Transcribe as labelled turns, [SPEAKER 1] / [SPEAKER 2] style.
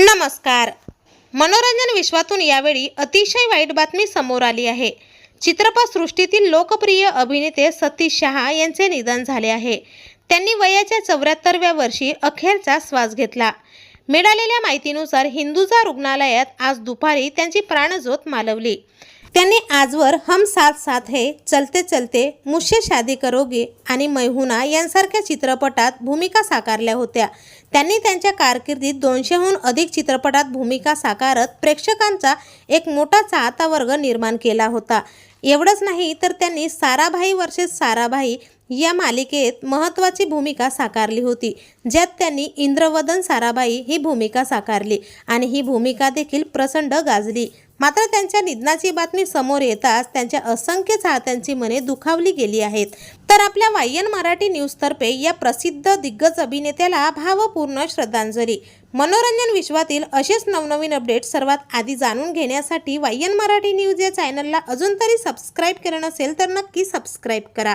[SPEAKER 1] नमस्कार. मनोरंजन विश्वातून यावेळी अतिशय वाईट बातमी समोर आली आहे. चित्रपटसृष्टीतील लोकप्रिय अभिनेते सतीश शहा यांचे निधन झाले आहे. त्यांनी वयाच्या चौऱ्याहत्तरव्या वर्षी अखेरचा श्वास घेतला. मिळालेल्या माहितीनुसार हिंदुजा रुग्णालयात आज दुपारी त्यांची प्राणज्योत मालवली. त्यांनी आजवर हम साथ साथ है चलते चलते मुशे शादी करोगे आणि मैहुना यांसारख्या चित्रपटात भूमिका साकारल्या होत्या. त्यांनी त्यांच्या कारकिर्दीत दोनशेहून अधिक चित्रपटात भूमिका साकारत प्रेक्षकांचा एक मोठा चाहता वर्ग निर्माण केला होता. एवढंच नाही तर त्यांनी साराभाई वर्सेस साराभाई या मालिकेत महत्त्वाची भूमिका साकारली होती ज्यात त्यांनी इंद्रवदन साराभाई ही भूमिका साकारली आणि ही भूमिका देखील प्रचंड गाजली. मात्र त्यांच्या निधनाची बातमी समोर येताच त्यांच्या असंख्य चाहत्यांची मने दुखावली गेली आहेत. तर आपल्या वायन मराठी न्यूजतर्फे या प्रसिद्ध दिग्गज अभिनेत्याला भावपूर्ण श्रद्धांजली. मनोरंजन विश्वातील असेच नवनवीन अपडेट सर्वात आधी जाणून घेण्यासाठी वायन मराठी न्यूज या चॅनलला अजून तरी सबस्क्राईब केलं नसेल तर नक्की सबस्क्राईब करा.